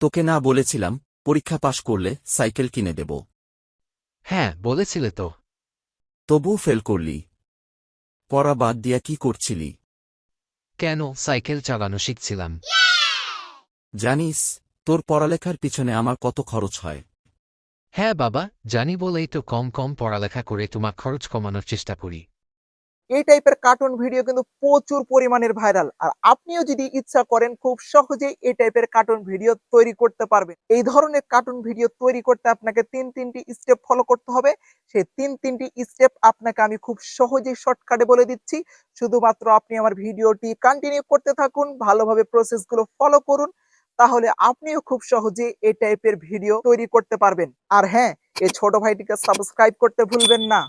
তোকে না বলেছিলাম পরীক্ষা পাশ করলে সাইকেল কিনে দেব। হ্যাঁ বলেছিলে তো। তবুও ফেল করলি। পড়া বাদ দিয়া কি করছিলি? কেন সাইকেল চালানো শিখছিলাম। জানিস তোর পড়ালেখার পিছনে আমার কত খরচ হয়। হ্যাঁ বাবা জানি বলেই তো কম কম পড়ালেখা করে তোমার খরচ কমানোর চেষ্টা করি। এই টাইপের কার্টুন ভিডিও কিন্তু প্রচুর পরিমাণের ভাইরাল আর আপনিও যদি ইচ্ছা করেন, খুব সহজেই এই টাইপের কার্টুন ভিডিও তৈরি করতে পারবেন। এই ধরনের কার্টুন ভিডিও তৈরি করতে আপনাকে তিন তিনটি স্টেপ ফলো করতে হবে। সেই তিন তিনটি স্টেপ আপনাকে আমি খুব সহজেই শর্টকাটে বলে দিচ্ছি। শুধুমাত্র আপনি আমার ভিডিওটি কন্টিনিউ করতে থাকুন, ভালোভাবে প্রসেসগুলো ফলো করুন, তাহলে আপনিও খুব সহজে এই টাইপের ভিডিও তৈরি করতে পারবেন। আর হ্যাঁ এই ছোট ভাইটিকে সাবস্ক্রাইব করতে ভুলবেন না।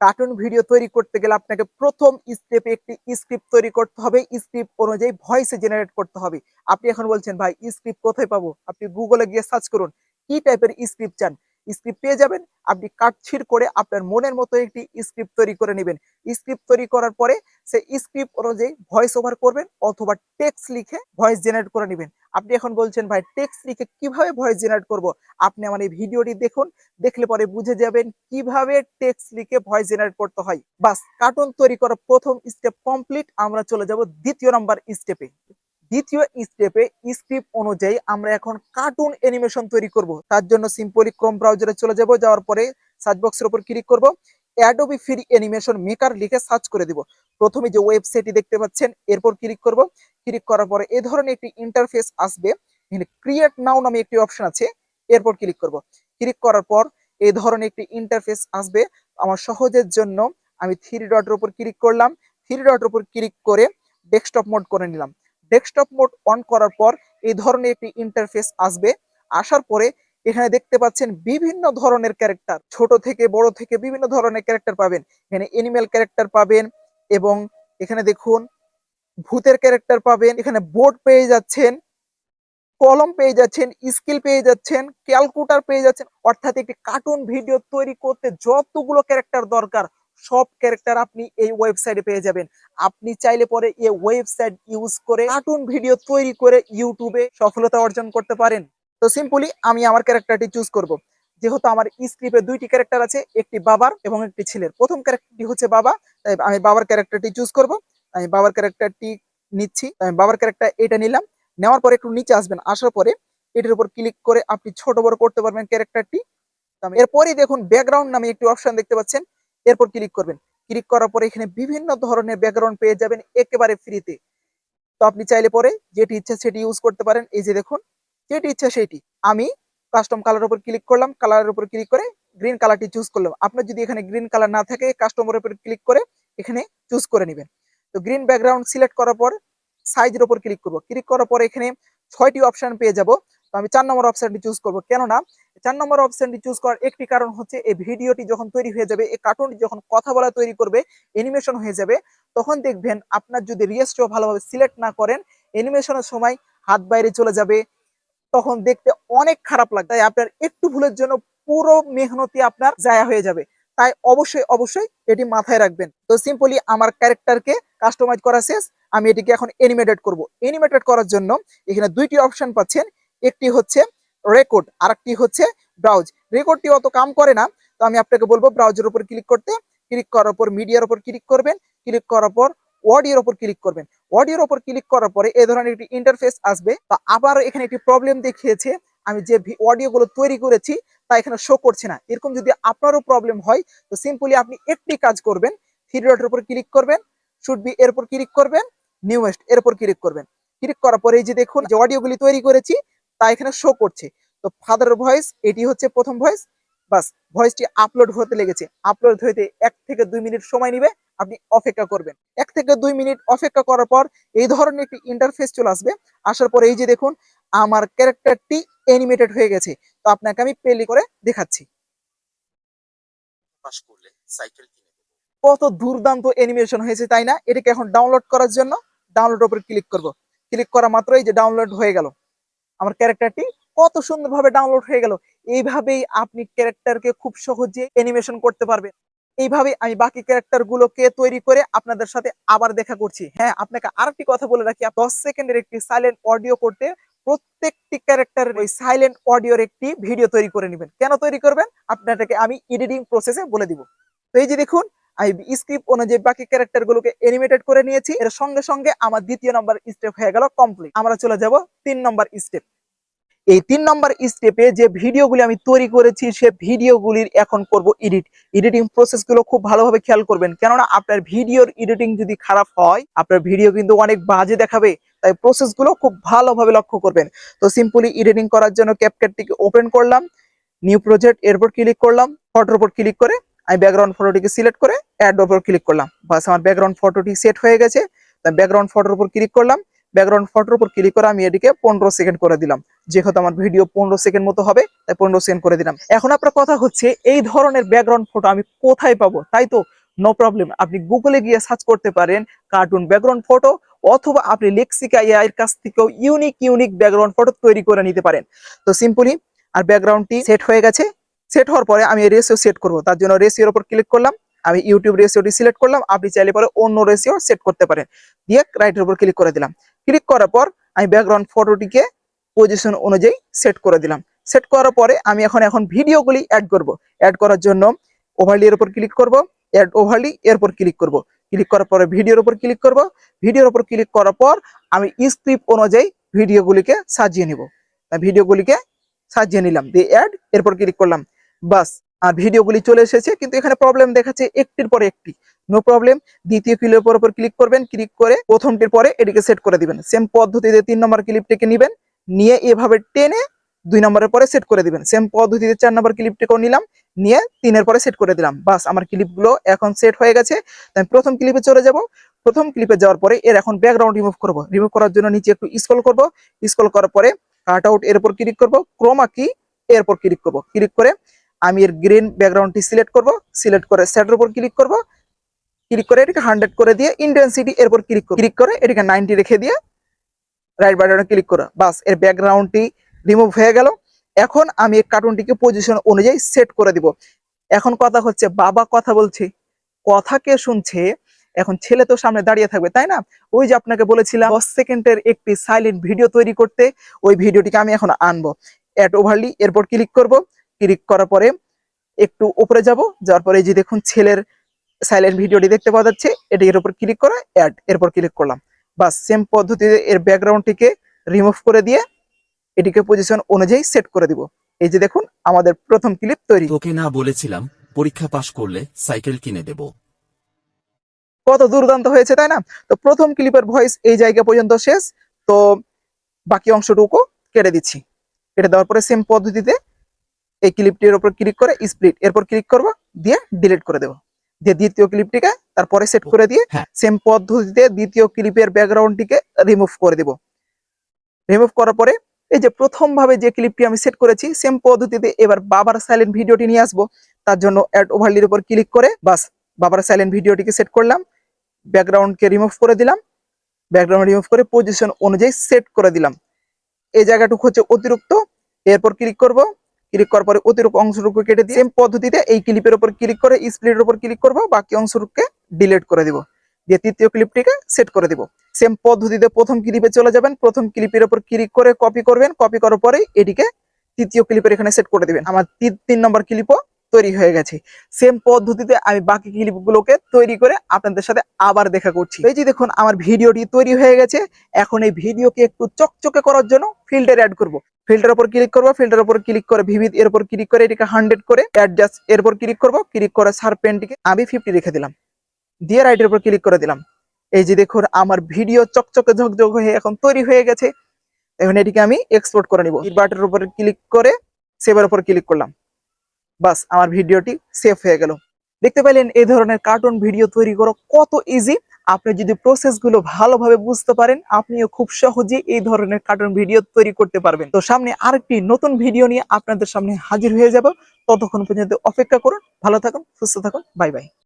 কার্টুন ভিডিও তৈরি করতে গেলে আপনাকে প্রথম স্টেপে একটি স্ক্রিপ্ট তৈরি করতে হবে। স্ক্রিপ্ট অনুযায়ী ভয়েসে জেনারেট করতে হবে। আপনি এখন বলছেন, ভাই স্ক্রিপ্ট কোথায় পাবো? আপনি গুগলে গিয়ে সার্চ করুন, কি টাইপের স্ক্রিপ্ট চান? স্ক্রিপ্ট পেয়ে যাবেন। আপনি কাটছির করে আপনার মনের মতো একটি স্ক্রিপ্ট তৈরি করে নেবেন। স্ক্রিপ্ট তৈরি করার পরে সেই স্ক্রিপ্ট অনুযায়ী ভয়েস ওভার করবেন অথবা টেক্সট লিখে ভয়েস জেনারেট করে নেবেন। আপনি এখন বলছেন, ভাই টেক্সট লিখে কীভাবে ভয়েস জেনারেট করব? আপনি আমার এই ভিডিওটি দেখুন, দেখলে পরে বুঝে যাবেন কীভাবে টেক্সট লিখে ভয়েস জেনারেট করতে হয়। বাস কার্টুন তৈরি করার প্রথম স্টেপ কমপ্লিট আমরা চলে যাব দ্বিতীয় নাম্বার স্টেপে দ্বিতীয় স্টেপে স্ক্রিপ্ট অনুযায়ী আমরা এখন কার্টুন অ্যানিমেশন তৈরি করব। তার জন্য সিম্পলি ক্রোম ব্রাউজারে চলে যাব, যাওয়ার পরে সার্চ বক্সের উপর ক্লিক করব। অ্যাডোবি ফ্রি অ্যানিমেশন মেকার লিখে সার্চ করে দিব। প্রথমে যে ওয়েবসাইটটি দেখতে পাচ্ছেন, এরপর ক্লিক করব। ক্লিক করার পরে এ ধরনের একটি ইন্টারফেস আসবে। এখানে ক্রিয়েট নাও নামে একটি অপশন আছে, এরপর ক্লিক করব। ক্লিক করার পর এই ধরনের একটি ইন্টারফেস আসবে। আমার সহজের জন্য আমি থ্রি ডটের উপর ক্লিক করলাম। থ্রি ডটের উপর ক্লিক করে ডেস্কটপ মোড করে নিলাম। ডেস্কটপ মোড অন করার পর এই ধরনের একটি ইন্টারফেস আসবে। আসার পরে এখানে দেখতে পাচ্ছেন বিভিন্ন ধরনের ক্যারেক্টার ছোট থেকে বড় থেকে বিভিন্ন ধরনের ক্যারেক্টার পাবেন। এখানে এনিম্যাল ক্যারেক্টার পাবেন এবং এখানে দেখুন ভূতের ক্যারেক্টার পাবেন। এখানে বোর্ড পেয়ে যাচ্ছেন, কলম পেয়ে যাচ্ছেন স্কিল পেয়ে যাচ্ছেন ক্যালকুলেটর পেয়ে যাচ্ছেন। অর্থাৎ একটি কার্টুন ভিডিও তৈরি করতে যতগুলো ক্যারেক্টার দরকার সব ক্যারেক্টার আপনি এই ওয়েবসাইটে পেয়ে যাবেন। আপনি চাইলে পরে এই ওয়েবসাইট ইউজ করে কার্টুন ভিডিও তৈরি করে ইউটিউবে সফলতা অর্জন করতে পারেন। তো সিম্পলি আমি আমার ক্যারেক্টারটি চুজ করব। যেহেতু আমার স্ক্রিপ্টে দুইটি ক্যারেক্টার আছে, একটি বাবার এবং একটি ছেলের। প্রথম ক্যারেক্টারটি হচ্ছে বাবা, তাই আমি বাবার ক্যারেক্টারটি চুজ করব। আমি বাবার ক্যারেক্টারটি নিচ্ছি, আমি বাবার ক্যারেক্টার এটা নিলাম। নেওয়ার পরে একটু নিচে আসবেন, আসার পরে এটার উপর ক্লিক করে আপনি ছোট বড় করতে পারবেন ক্যারেক্টারটি এরপরই দেখুন ব্যাকগ্রাউন্ড নামে একটি অপশন দেখতে পাচ্ছেন। এরপর ক্লিক করবেন। ক্লিক করার পরে এখানে বিভিন্ন ধরনের ব্যাকগ্রাউন্ড পেয়ে যাবেন, একেবারে ফ্রিতে তো আপনি চাইলে পরে যেটি ইচ্ছা সেটি ইউজ করতে পারেন। এই যে দেখুন, যেটি ইচ্ছা সেটি। আমি কাস্টম কালার উপর ক্লিক করলাম কালারের উপর ক্লিক করে গ্রিন কালারটি চুজ করলাম। আপনার যদি এখানে গ্রিন কালার না থাকে কাস্টমারের উপর ক্লিক করে এখানে চুজ করে নেবেন। তো গ্রিন ব্যাকগ্রাউন্ড সিলেক্ট করার পর সাইজের উপর ক্লিক করব। ক্লিক করার পর এখানে ছয়টি অপশন পেয়ে যাব। তো আমি চার নম্বর অপশনটি চুজ করব। কেননা, চার নম্বর অপশনটি চুজ করার একটি কারণ হচ্ছে, এই ভিডিওটি যখন তৈরি হয়ে যাবে, এই কার্টুনটি যখন কথা বলা তৈরি করবে অ্যানিমেশন হয়ে যাবে, তখন দেখবেন আপনার যদি রিয়েস্টও ভালোভাবে সিলেক্ট না করেন অ্যানিমেশনের সময় হাত বাইরে চলে যাবে, তখন দেখতে অনেক খারাপ লাগে তাই আপনার একটু ভুলের জন্য পুরো মেহনতি আপনার জায়া হয়ে যাবে। তাই অবশ্যই অবশ্যই এটি মাথায় রাখবেন। তো সিম্পলি আমার ক্যারেক্টারকে কাস্টমাইজ করা শেষ, আমি এটিকে এখন এনিমেটেড করব। এনিমেটেড করার জন্য এখানে দুইটি অপশন পাচ্ছেন একটি হচ্ছে রেকর্ড আর একটি হচ্ছে ব্রাউজ রেকর্ডটি অত কাম করে না, তো আমি আপনাকে বলব ব্রাউজের উপর ক্লিক করতে ক্লিক করার পর মিডিয়ার উপর ক্লিক করবেন ক্লিক করার পর অডিওর উপর ক্লিক করবেন। অডিওর উপর ক্লিক করার পরে এ ধরনের একটি ইন্টারফেস আসবে, তো আবার এখানে একটি প্রবলেম দেখিয়েছে, আমি যে অডিওগুলো তৈরি করেছি, তা এখানে শো করছে না। এরকম যদি আপনারও প্রবলেম হয়, তো সিম্পলি আপনি একটি কাজ করবেন থ্রি ডটের উপর ক্লিক করবেন শুড বি এর উপর ক্লিক করবেন নিউয়েস্ট এর উপর ক্লিক করবেন। ক্লিক করার পরে এই যে দেখুন, যে অডিওগুলি তৈরি করেছি তা এখানে শো করছে। তো ফাদার ভয়েস এটি হচ্ছে প্রথম ভয়েস বাস ভয়েসটি আপলোড হতে লেগেছে। আপলোড হইতে এক থেকে দুই মিনিট সময় নিবে আপনি অপেক্ষা করবেন। এক থেকে দুই মিনিট অপেক্ষা করার পর এই ধরনের একটি ইন্টারফেস চলে আসবে। আসার পর এই যে দেখুন আমার ক্যারেক্টারটি অ্যানিমেটেড হয়ে গেছে। তো আপনাকে আমি প্লে করে দেখাচ্ছি। পাশ করলে সাইকেল কিনে কত দুর্দান্ত অ্যানিমেশন হয়েছে তাই না? এটাকে এখন ডাউনলোড করার জন্য ডাউনলোড উপর ক্লিক করব। ক্লিক করা মাত্রই যে ডাউনলোড হয়ে গেল। আমার ক্যারেক্টারটি কত সুন্দরভাবে ডাউনলোড হয়ে গেল। এইভাবেই আপনি ক্যারেক্টারকে খুব সহজে অ্যানিমেশন করতে পারবেন। এইভাবে আমি বাকি ক্যারেক্টার গুলোকে তৈরি করে আপনাদের সাথে আবার দেখা করছি। হ্যাঁ আপনাকে আরেকটি কথা বলে রাখি দশ সেকেন্ডের একটি সাইলেন্ট অডিও করতে প্রত্যেকটি ক্যারেক্টারের ওই সাইলেন্ট অডিওর একটি ভিডিও তৈরি করে নেবেন। কেন তৈরি করবেন? আপনাদেরকে আমি এডিটিং প্রসেসে বলে দিব। তো এই যে দেখুন স্ক্রিপ্ট অনুযায়ী বাকি ক্যারেক্টার গুলোকে এনিমেটেড করে নিয়েছি, এর সঙ্গে সঙ্গে আমার দ্বিতীয় নম্বর স্টেপ হয়ে গেল কমপ্লিট আমরা চলে যাব তিন নম্বর স্টেপ এই তিন নম্বর স্টেপে যে ভিডিওগুলি আমি তৈরি করেছি, সে ভিডিওগুলির এখন করব এডিট এডিটিং প্রসেসগুলো খুব ভালোভাবে খেয়াল করবেন, কেননা আপনার ভিডিওর এডিটিং যদি খারাপ হয়, আপনার ভিডিও কিন্তু অনেক বাজে দেখাবে, তাই প্রসেসগুলো খুব ভালোভাবে লক্ষ্য করবেন। তো সিম্পলি এডিটিং করার জন্য ক্যাপকাটটিকে ওপেন করলাম নিউ প্রজেক্ট এরপর ক্লিক করলাম ফটোর উপর ক্লিক করে আমি ব্যাকগ্রাউন্ড ফটোটিকে সিলেক্ট করে অ্যাড ওপর ক্লিক করলাম। বাস আমার ব্যাকগ্রাউন্ড ফটোটি সেট হয়ে গেছে। ব্যাকগ্রাউন্ড ফটোর উপর ক্লিক করলাম। ব্যাকগ্রাউন্ড ফটোর উপর ক্লিক করে আমি এটিকে পনেরো সেকেন্ড করে দিলাম। যেহেতু আমার ভিডিও পনেরো সেকেন্ড মতো হবে, তাই পনেরো সেকেন্ড করে দিলাম। এখন আপনার কথা হচ্ছে, এই ধরনের ব্যাকগ্রাউন্ড ফটো আমি কোথায় পাবো? তাই তো? নো প্রবলেম আপনি গুগলে গিয়ে সার্চ করতে পারেন কার্টুন ব্যাকগ্রাউন্ড ফটো অথবা আপনি লেক্সিকা এর কাছ থেকেও ইউনিক ইউনিক ব্যাকগ্রাউন্ড ফটো তৈরি করে নিতে পারেন। তো সিম্পলি আর ব্যাকগ্রাউন্ডটি সেট হয়ে গেছে। সেট হওয়ার পরে আমি রেশিও সেট করব। তার জন্য রেশিওর উপর ক্লিক করলাম, আমি ইউটিউব রেশিওটি সিলেক্ট করলাম। আপনি চাইলে পরে অন্য রেশিও সেট করতে পারেন। দিয়ে রাইটের উপর ক্লিক করে দিলাম। ক্লিক করার পর আমি ব্যাকগ্রাউন্ড ফটোটিকে পজিশন অনুযায়ী সেট করে দিলাম। সেট করার পরে আমি এখন এখন ভিডিওগুলি অ্যাড করব। অ্যাড করার জন্য ওভারলি এর উপর ক্লিক করব। অ্যাড ওভারলি এর উপর ক্লিক করব। ক্লিক করার পরে ভিডিওর উপর ক্লিক করব। ভিডিওর উপর ক্লিক করার পর আমি স্ক্রিপ্ট অনুযায়ী ভিডিওগুলিকে সাজিয়ে নিব। ভিডিওগুলিকে সাজিয়ে নিলাম। দিয়ে অ্যাড এরপর ক্লিক করলাম। বাস, আর ভিডিওগুলি চলে এসেছে, কিন্তু এখানে প্রবলেম দেখাচ্ছে একটির পরে একটি। নো প্রবলেম দ্বিতীয় ক্লিপের উপর উপর ক্লিক করবেন ক্লিক করে প্রথমটির পরে এটিকে সেট করে দিবেন। সেম পদ্ধতিতে তিন নম্বর ক্লিপটিকে নেবেন, নিয়ে এভাবে টেনে দুই নম্বরের পরে সেট করে দিবেন। সেম পদ্ধতিতে চার নম্বর ক্লিপটিকেও নিলাম, নিয়ে তিনের পরে সেট করে দিলাম। বাস, আমার ক্লিপগুলো এখন সেট হয়ে গেছে। আমি প্রথম ক্লিপে চলে যাব। প্রথম ক্লিপে যাওয়ার পরে এর এখন ব্যাকগ্রাউন্ড রিমুভ করব। রিমুভ করার জন্য নিচে একটু স্ক্রল করব। স্ক্রল করার পরে কাট আউট এর উপর ক্লিক করব। ক্রোমা কি এর উপর ক্লিক করব। ক্লিক করে আমি এর গ্রিন ব্যাকগ্রাউন্ডটি সিলেক্ট করব সিলেক্ট করে সেটের উপর ক্লিক করব ক্লিক করে এটাকে হান্ড্রেড করে দিয়ে ইন্টেন্সিটি এর উপর ক্লিক ক্লিক করে এটাকে নাইনটি রেখে দিয়ে রাইট বাটনে ক্লিক করো। বাস, এর ব্যাকগ্রাউন্ডটি রিমুভ হয়ে গেল। এখন আমি এই কার্টুনটিকে পজিশন অনুযায়ী সেট করে দিব। এখন কথা হচ্ছে, বাবা কথা বলছে, কথা কে শুনছে? এখন ছেলে তো সামনে দাঁড়িয়ে থাকবে, তাই না? ওই যে আপনাকে বলেছিলাম, দশ সেকেন্ডের একটি সাইলেন্ট ভিডিও তৈরি করতে, ওই ভিডিওটিকে আমি এখন আনব। অ্যাড ওভারলি এরপর ক্লিক করব। ক্লিক করার পরে একটু উপরে যাব যাওয়ার পরে এই যে দেখুন ছেলের সাইলেন্ট ভিডিওটি দেখতে পাওয়া যাচ্ছে এটি এর উপর ক্লিক করা অ্যাড এরপর ক্লিক করলাম। বা সেম পদ্ধতিতে এর ব্যাকগ্রাউন্ডটিকে রিমুভ করে দিয়ে এটিকে পজিশন অনুযায়ী সেট করে দিব। এই যে দেখুন আমাদের প্রথম ক্লিপ তৈরি। তোকে না বলেছিলাম পরীক্ষা পাশ করলে সাইকেল কিনে দেব। কত দুর্দান্ত হয়েছে তাই না? তো প্রথম ক্লিপের ভয়েস এই জায়গা পর্যন্ত শেষ। তো বাকি অংশটুকু কেটে দিচ্ছি। কেটে দেওয়ার পরে সেম পদ্ধতিতে এই ক্লিপটির উপর ক্লিক করে স্প্লিট এরপর ক্লিক করব দিয়ে ডিলিট করে দেবো। দিয়ে দ্বিতীয় ক্লিপটিকে তারপরে সেট করে দিয়ে হ্যাঁ। সেম পদ্ধতিতে দ্বিতীয় ক্লিপের ব্যাকগ্রাউন্ডটিকে রিমুভ করে দেব। রিমুভ করার পরে এই যে প্রথম ভাবে যে ক্লিপটি আমি সেট করেছি সেম পদ্ধতিতে এবার বাবার সাইলেন্ট ভিডিওটি নিয়ে আসব। তার জন্য অ্যাড ওভারলির উপর ক্লিক করে বাস বাবার সাইলেন্ট ভিডিওটিকে সেট করলাম। ব্যাকগ্রাউন্ডকে রিমুভ করে দিলাম। ব্যাকগ্রাউন্ড রিমুভ করে পজিশন অনুযায়ী সেট করে দিলাম। এই জায়গাটুকু হচ্ছে অতিরিক্ত। এরপর ক্লিক করব। ক্লিক করার পরে অতিরিক্ত অংশটুকু কেটে দিয়ে সেম পদ্ধতিতে এই ক্লিপের উপর ক্লিক করে স্প্লিটের উপর ক্লিক করব, বাকি অংশটুকুকে ডিলিট করে দিব। দিয়ে তৃতীয় ক্লিপটিকে সেট করে দিব। সেম পদ্ধতিতে প্রথম ক্লিপে চলে যাবেন, প্রথম ক্লিপের উপর ক্লিক করে কপি করবেন কপি করার পরে এটিকে তৃতীয় ক্লিপের এখানে সেট করে দিবেন। আমার তিন তিন নম্বর ক্লিপও তৈরি হয়ে গেছে। সেম পদ্ধতিতে আমি বাকি ক্লিপগুলোকে তৈরি করে আপনাদের সাথে আবার দেখা করছি। এই যে দেখুন, আমার ভিডিওটি তৈরি হয়ে গেছে। এখন এই ভিডিওকে একটু চকচকে করার জন্য ফিল্টার অ্যাড করব। ফিল্টার উপর ক্লিক করব ফিল্টার উপর ক্লিক করে ভিভিড এর উপর ক্লিক করে এটিকে হান্ড্রেড করে অ্যাডজাস্ট এর উপর ক্লিক করব ক্লিক করে সারপেনটিকে আমি ফিফটি রেখে দিলাম। দিয়ে রাইটের উপর ক্লিক করে দিলাম। এই যে দেখুন, আমার ভিডিও চকচকে ঝকঝক হয়ে এখন তৈরি হয়ে গেছে। এখন এটিকে আমি এক্সপোর্ট করে নিব। বাটের উপর ক্লিক করে সেভের উপর ক্লিক করলাম। বাস, আমার ভিডিওটি সেভ হয়ে গেল। দেখতে পেলেন এই ধরনের কার্টুন ভিডিও তৈরি করো কত ইজি আপনি যদি প্রসেসগুলো ভালোভাবে বুঝতে পারেন, আপনিও খুব সহজে এই ধরনের কার্টুন ভিডিও তৈরি করতে পারবেন। তো সামনে আরেকটি নতুন ভিডিও নিয়ে আপনাদের সামনে হাজির হয়ে যাব। ততক্ষণ পর্যন্ত অপেক্ষা করুন। ভালো থাকুন, সুস্থ থাকুন বাই বাই